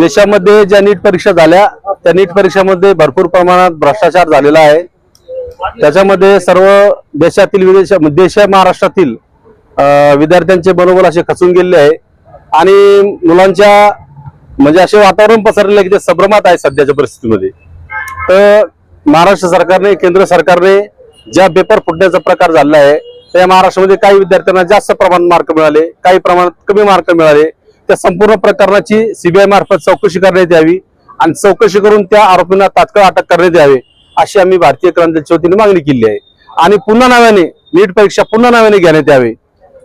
देशामध्ये ज्या नीट परीक्षा झाल्या त्या नीट परीक्षामध्ये भरपूर प्रमाणात भ्रष्टाचार झालेला आहे. त्याच्यामध्ये सर्व देशातील विदेश देश महाराष्ट्रातील विद्यार्थ्यांचे मनोबल असे खचून गेले आहे. आणि मुलांच्या म्हणजे असे वातावरण पसरलेलं आहे की ते संभ्रमात आहे सध्याच्या परिस्थितीमध्ये. तर महाराष्ट्र सरकारने केंद्र सरकारने ज्या पेपर फुटण्याचा प्रकार झालेला आहे त्या महाराष्ट्रामध्ये काही विद्यार्थ्यांना जास्त प्रमाणात मार्क मिळाले काही प्रमाणात कमी मार्क मिळाले. त्या संपूर्ण प्रकरणाची सीबीआय मार्फत चौकशी करण्यात यावी आणि चौकशी करून त्या आरोपींना तात्काळ अटक करण्यात यावे अशी आम्ही भारतीय क्रांतीच्या वतीने मागणी केली आहे. आणि पुन्हा नव्याने नीट परीक्षा पुन्हा नव्याने घेण्यात यावी.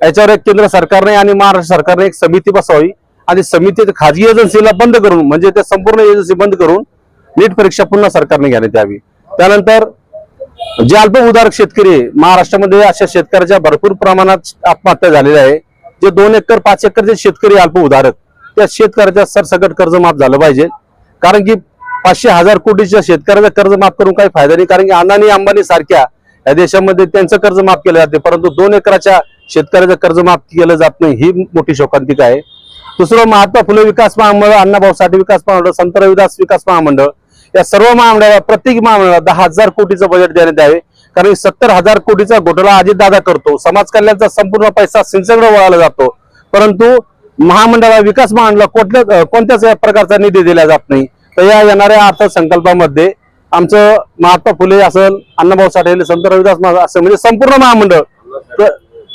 याच्यावर एक केंद्र सरकारने आणि महाराष्ट्र सरकारने एक समिती बसवावी आणि समितीत खाजगी एजन्सीला बंद करून म्हणजे त्या संपूर्ण एजन्सी बंद करून नीट परीक्षा पुन्हा सरकारने घेण्यात यावी. त्यानंतर जे अल्प उदार शेतकरी महाराष्ट्रामध्ये अशा शेतकऱ्याच्या भरपूर प्रमाणात आत्महत्या झालेल्या आहे. जे दोन एकर पाच एकरचे शेतकरी अल्प उदारक त्या शेतकऱ्याच्या सरसकट कर्ज माफ झालं पाहिजे. कारण की पाचशे हजार कोटीच्या शेतकऱ्याचं कर्ज माफ करून काही फायदा नाही. कारण की अनानी अंबानी सारख्या या देशामध्ये त्यांचं कर्ज माफ केलं जाते परंतु दोन एकराच्या शेतकऱ्याचं कर्ज माफ केलं जात नाही ही मोठी शोकांतिका आहे. दुसरं महात्मा फुले विकास महामंडळ अण्णाभाऊ साठे विकास महामंडळ संत रविदास विकास महामंडळ या सर्व महामंडळाला प्रत्येक महामंडळाला दहा हजार कोटीचं बजेट देण्यात यावे. कारण सत्तर हजार कोटीचा घोटाळा अजितदादा करतो. समाज कल्याणचा संपूर्ण पैसा सिंचकडे वळाला जातो. परंतु महामंडळाला विकास महामंडळाला कुठल्या कोणत्याच प्रकारचा निधी दिला जात नाही. तर या येणाऱ्या अर्थसंकल्पामध्ये आमचं महात्मा फुले असेल अण्णाभाऊ साठे संत रविदास असेल असं म्हणजे संपूर्ण महामंडळ तर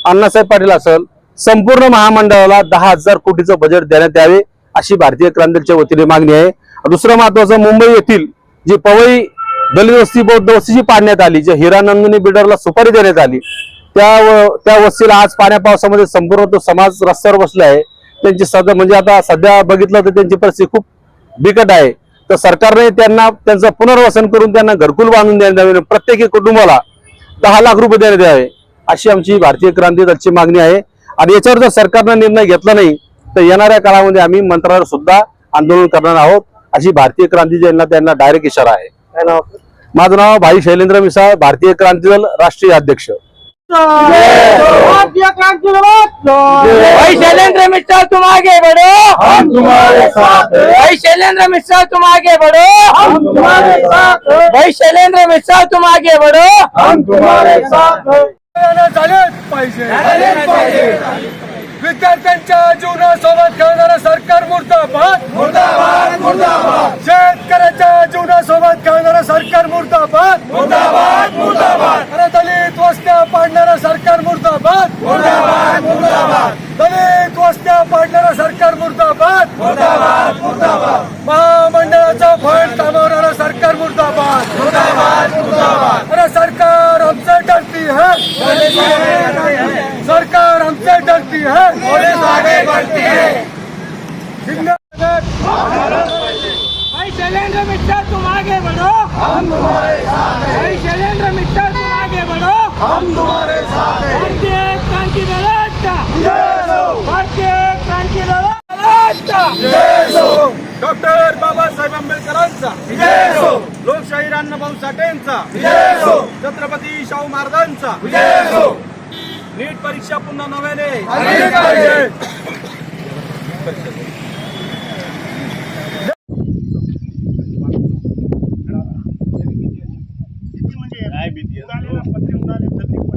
अण्णासाहेब पाटील असेल संपूर्ण महामंडळाला दहा हजार कोटीचं बजेट देण्यात यावे. अशी भारतीय क्रांतीच्या वतीने मागणी आहे. दुसरं महत्वाचं मुंबई येथील जी पवई दलित वस्ती बौद्ध वस्ती जी पाडण्यात आली जे हिरानंदनी बिल्डरला सुपारी देण्यात आली त्या व- त्या वस्तीला आज पाण्या पावसामध्ये संपूर्ण तो समाज रस्त्यावर बसला आहे. त्यांची सध्या म्हणजे आता सध्या बघितलं तर त्यांची परिस्थिती खूप बिकट आहे. तर सरकारने त्यांना त्यांचं पुनर्वसन करून त्यांना घरकुल बांधून देण्यात यावे प्रत्येकी कुटुंबाला दहा लाख रुपये देण्यात द्यावे अशी आमची भारतीय क्रांती दलची मागणी आहे. आणि याच्यावर जर सरकारनं निर्णय घेतला नाही तर येणाऱ्या काळामध्ये आम्ही मंत्रालयावर सुद्धा आंदोलन करणार आहोत अशी भारतीय क्रांती दलना त्यांना डायरेक्ट इशारा आहे. माझं नाव भाई शैलेंद्र मिसाळ भारतीय क्रांती दल राष्ट्रीय अध्यक्ष. भारतीय क्रांति भाई शैलेंद्र मिश्रा तुम आगे बढ़ो। हम तुम्हारे साथ भाई शैलेंद्र मिश्रा तुम आगे बढ़ो। हम तुम्हारे साथ भाई शैलेंद्र मिश्रा तुम आगे बढ़ो। हम तुम्हारे साथ झालेच पाहिजे विद्यार्थ्यांच्या जीवनासोबत खेळणारं सरकार मुर्दाबाद. मुर्दाबाद मुर्दाबाद. शेतकऱ्याच्या जीवनासोबत खेळणारं सरकार मुर्दाबाद. मुर्दाबाद मुर्दाबाद. अरे दलित वस्त्या पाडणारं सरकार मुर्दाबाद. मुर्दाबाद मुर्दाबाद. दलित वस्त्या पाडणारं सरकार मुर्दाबाद. मुर्दाबाद मुर्दाबाद. महामंडळाचा फंड कामवणारं सरकार मुर्दाबाद. मुर्दाबाद मुर्दाबाद. अरे सरकार हमसे डरती है डरती है। पुलिस आगे बढ़ती है। भाई शैलेंद्र मिश्रा तुम आगे बढ़ो। हम तुम्हारे साथ हैं। भाई शैलेंद्र मिश्रा तुम आगे बढ़ो। हम तुम्हारे साथ हैं। भारतीय क्रांती हो भारतीय क्रांती हो डॉक्टर बाबासाहेब आंबेडकरांचा। हो लोकशाही साठेंचा। जय छत्रपती शाहू महाराजांचा। हो नीट परीक्षा पुन्हा नव्याने.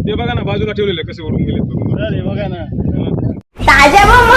ते बघा ना बाजूला ठेवलेले कसे ओढून गेले ताज्या व